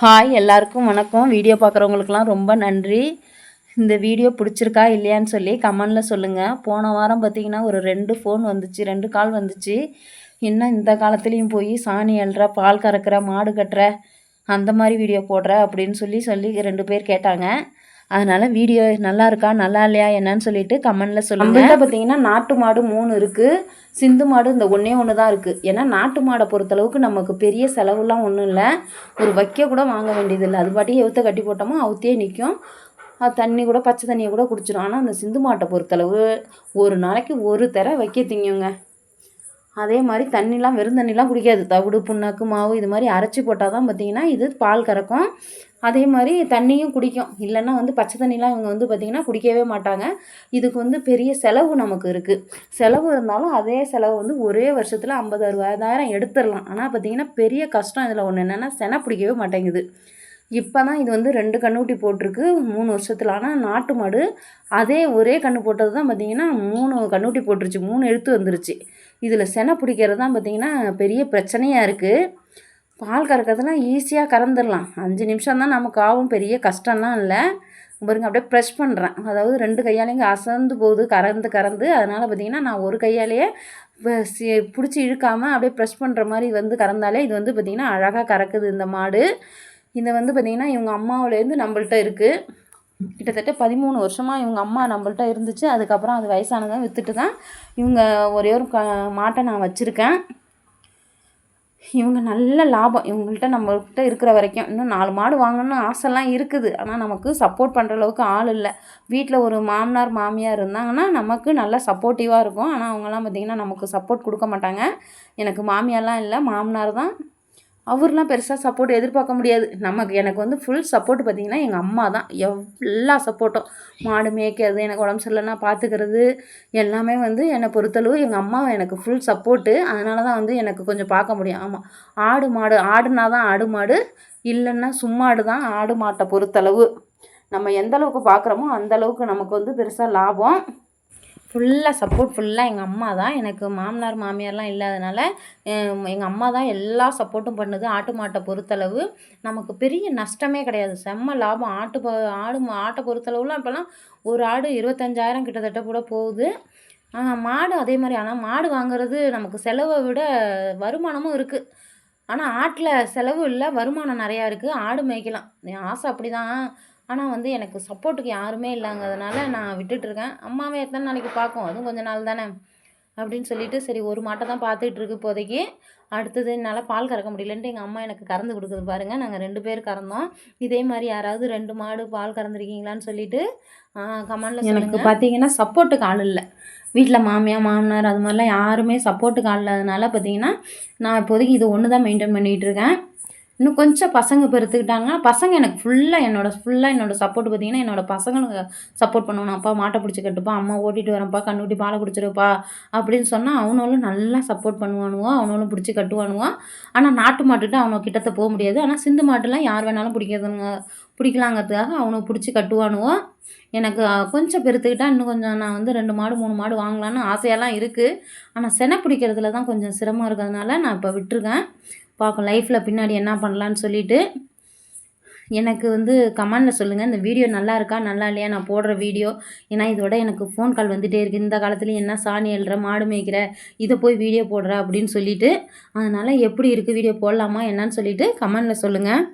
Hi எல்லாருக்கும் வணக்கம். Video பார்க்குறவங்களுக்குலாம் ரொம்ப நன்றி. இந்த வீடியோ பிடிச்சிருக்கா இல்லையான்னு சொல்லி கமெண்டில் சொல்லுங்கள் போன வாரம் பார்த்தீங்கன்னா ஒரு ரெண்டு ஃபோன் வந்துச்சு ரெண்டு கால் வந்துச்சு. என்ன இந்த காலத்துலேயும் போய் சாணி அழுற பால் கறக்கிற மாடு கட்டுற அந்த மாதிரி வீடியோ போடுற அப்படின்னு சொல்லி சொல்லி ரெண்டு பேர் கேட்டாங்க. அதனால் வீடியோ நல்லா இருக்கா நல்லா இல்லையா என்னன்னு சொல்லிட்டு கமெண்டில் சொல்லுங்கள் பார்த்தீங்கன்னா நாட்டு மாடு மூணு இருக்குது சிந்து மாடு இந்த ஒன்றே ஒன்று தான் இருக்குது ஏன்னா நாட்டு மாடை பொறுத்தளவுக்கு நமக்கு பெரிய செலவுலாம் ஒன்றும் இல்லை. ஒரு வைக்க கூட வாங்க வேண்டியதில்லை. அது பாட்டி எவுத்த கட்டி போட்டோமோ அவுத்தே நிற்கும் அது தண்ணி கூட பச்சை தண்ணியை கூட குடிச்சிடும் ஆனால் அந்த சிந்து மாட்டை பொறுத்தளவு ஒரு நாளைக்கு ஒரு தர வைக்க திங்குங்க. அதே மாதிரி தண்ணிலாம் வெறும் தண்ணிலாம் குடிக்காது. தவிடு புண்ணாக்கு மாவு இது மாதிரி அரைச்சி போட்டால் தான் பார்த்தீங்கன்னா இது பால் கறக்கும். அதே மாதிரி தண்ணியும் குடிக்கும். இல்லைன்னா வந்து பச்சை தண்ணிலாம் இவங்க வந்து பார்த்திங்கன்னா குடிக்கவே மாட்டாங்க. இதுக்கு வந்து பெரிய செலவு நமக்கு இருக்குது செலவு இருந்தாலும் அதே செலவு வந்து ஒரே வருஷத்தில் ஐம்பது அறுபதாயிரம் எடுத்துடலாம். ஆனால் பார்த்திங்கன்னா பெரிய கஷ்டம் இதில் ஒன்று என்னென்னா செனை பிடிக்கவே மாட்டேங்குது. இப்போ தான் இது வந்து ரெண்டு கண்ணுக்குட்டி போட்டிருக்கு. மூணு வருஷத்தில். ஆனால் நாட்டு மாடு அதே ஒரே கன்று போட்டது தான் பார்த்திங்கன்னா மூணு கண்ணுக்குட்டி போட்டுருச்சு. மூணு எழுத்து வந்துருச்சு. இதில் செனை பிடிக்கிறது தான் பார்த்திங்கன்னா பெரிய பிரச்சனையாக இருக்குது பால் கறக்கிறதுலாம் ஈஸியாக கறந்துடலாம். அஞ்சு நிமிஷம் தான் நமக்கு ஆகும். பெரிய கஷ்டம்லாம் இல்லை. பாருங்க அப்படியே ப்ரெஷ் பண்ணுறேன் அதாவது ரெண்டு கையாலேயும் அசந்து போகுது. கறந்து கறந்து. அதனால் பார்த்திங்கன்னா நான் ஒரு கையாலேயே பிடிச்சி இழுக்காமல் அப்படியே ப்ரெஷ் பண்ணுற மாதிரி வந்து கறந்தாலே இது வந்து பார்த்திங்கன்னா அழகாக கறக்குது இந்த மாடு. இதை வந்து பார்த்திங்கன்னா இவங்க அம்மாவிலேருந்து நம்மள்ட்ட இருக்குது கிட்டத்தட்ட பதிமூணு வருஷமாக இவங்க அம்மா நம்மள்ட்ட இருந்துச்சு. அதுக்கப்புறம் அது வயசானதான் விற்றுட்டு தான் இவங்க ஒரே ஒரு க மாட்டை நான் வச்சுருக்கேன். இவங்க நல்ல லாபம். இவங்கள்ட்ட நம்மள்கிட்ட இருக்கிற வரைக்கும் இன்னும் நாலு மாடு வாங்கணும்னு ஆசைலாம் இருக்குது. ஆனால் நமக்கு சப்போர்ட் பண்ணுற அளவுக்கு ஆள் இல்லை. வீட்டில் ஒரு மாமனார் மாமியார் இருந்தாங்கன்னா நமக்கு நல்லா சப்போர்ட்டிவாக இருக்கும். ஆனால் அவங்கெல்லாம் பார்த்திங்கன்னா நமக்கு சப்போர்ட் கொடுக்க மாட்டாங்க. எனக்கு மாமியார்லாம் இல்லை மாமனார் தான். அவர்லாம் பெருசாக சப்போர்ட் எதிர்பார்க்க முடியாது. நமக்கு எனக்கு வந்து ஃபுல் சப்போர்ட் பார்த்திங்கன்னா எங்கள் அம்மா தான். எல்லா சப்போர்ட்டும் மாடு மேய்க்கிறது எனக்கு உடம்பு சரியில்லைனா பார்த்துக்கிறது எல்லாமே வந்து என்னை பொறுத்தளவு எங்கள் அம்மா எனக்கு ஃபுல் சப்போர்ட்டு அதனால தான் வந்து எனக்கு கொஞ்சம் பார்க்க முடியும். ஆமாம் ஆடு மாடு ஆடுனா தான் ஆடு மாடு இல்லைன்னா சும்மாடு தான் ஆடு மாட்டை பொறுத்தளவு. நம்ம எந்த அளவுக்கு பார்க்குறோமோ அந்தளவுக்கு நமக்கு வந்து பெருசாக லாபம். ஃபுல்லாக சப்போர்ட் ஃபுல்லாக எங்கள் அம்மா தான். எனக்கு மாமனார் மாமியார்லாம் இல்லாதனால எங்கள் அம்மா தான் எல்லா சப்போர்ட்டும் பண்ணுது. ஆட்டு மாட்டை பொறுத்தளவு. நமக்கு பெரிய நஷ்டமே கிடையாது. செம்ம லாபம். ஆட்டு ஆடு ஆட்டை பொறுத்தளவுலாம் இப்போலாம் ஒரு ஆடு இருபத்தஞ்சாயிரம் கிட்டத்தட்ட கூட போகுது. மாடு அதே மாதிரி. ஆனால் மாடு வாங்குறது நமக்கு செலவை விட வருமானமும் இருக்குது ஆனால் ஆட்டில் செலவு இல்லை வருமானம் நிறையா இருக்குது ஆடு மேய்க்கலாம். என் ஆசை அப்படி தான் ஆனால் வந்து எனக்கு சப்போர்ட்டுக்கு யாருமே இல்லைங்கிறதுனால நான் விட்டுட்ருக்கேன் அம்மாவை எத்தனை நாளைக்கு பார்க்கும்? அதுவும் கொஞ்சம் நாள் தானே? அப்படின்னு சொல்லிட்டு சரி ஒரு மாட்டை தான் பார்த்துட்ருக்கு இப்போதைக்கு. அடுத்தது என்னால் பால் கறக்க முடியலன்ட்டு எங்கள் அம்மா எனக்கு கறந்து கொடுக்குது பாருங்கள் நாங்கள் ரெண்டு பேர் கறந்தோம். இதே மாதிரி யாராவது ரெண்டு மாடு பால் கறந்துருக்கீங்களான்னு சொல்லிட்டு கமெண்டில் எனக்கு பார்த்தீங்கன்னா சப்போர்ட்டுக்கு ஆள் இல்லை. வீட்டில் மாமியார் மாமனார் அது மாதிரிலாம் யாருமே சப்போர்ட்டுக்கு ஆள் இல்லாதனால பார்த்தீங்கன்னா நான் இப்போதைக்கு இது ஒன்று தான் மெயின்டைன் பண்ணிகிட்டு இருக்கேன். இன்னும் கொஞ்சம் பசங்க பெருத்துக்கிட்டாங்கன்னா பசங்க எனக்கு ஃபுல்லாக என்னோட ஃபுல்லாக என்னோட சப்போர்ட் பார்த்தீங்கன்னா என்னோட பசங்களுக்கு சப்போர்ட் பண்ணுவேன் அப்பா மாட்டை பிடிச்சி கட்டுப்பா அம்மா ஓட்டிகிட்டு வரேன்ப்பா கண்ணுட்டி பாலை குடிச்சிருப்பா அப்படின்னு சொன்னால் அவனும் நல்லா சப்போர்ட் பண்ணுவானுவோ அவனும் பிடிச்சி கட்டுவானுவான் ஆனால் நாட்டு மாட்டுட்டு அவனை கிட்டத்த போக முடியாது. ஆனால் சிந்து மாட்டுலாம் யார் வேணாலும் பிடிக்கிறதுங்க பிடிக்கலாங்கிறதுக்காக அவனை பிடிச்சி கட்டுவானுவோ. எனக்கு கொஞ்சம் பெருத்துக்கிட்டால் இன்னும் கொஞ்சம் நான் வந்து ரெண்டு மாடு மூணு மாடு வாங்கலான்னு ஆசையெல்லாம் இருக்குது ஆனால் செனை பிடிக்கிறதுல தான் கொஞ்சம் சிரமம் இருக்கிறதுனால நான் இப்போ விட்டுருக்கேன். பார்க்கும் லைஃப்பில் பின்னாடி என்ன பண்ணலான்னு சொல்லிவிட்டு எனக்கு வந்து கமெண்டில் சொல்லுங்கள் இந்த வீடியோ நல்லா இருக்கா நல்லா இல்லையா? நான் போடுற வீடியோ ஏன்னா இதோட எனக்கு ஃபோன் கால் வந்துகிட்டே இருக்குது இந்த காலத்துலேயும் என்ன சாணி எழுற மாடு மேய்க்கிற இதை போய் வீடியோ போடுற அப்படின்னு சொல்லிவிட்டு அதனால் எப்படி இருக்குது வீடியோ போடலாமா என்னன்னு சொல்லிவிட்டு கமெண்டில் சொல்லுங்கள்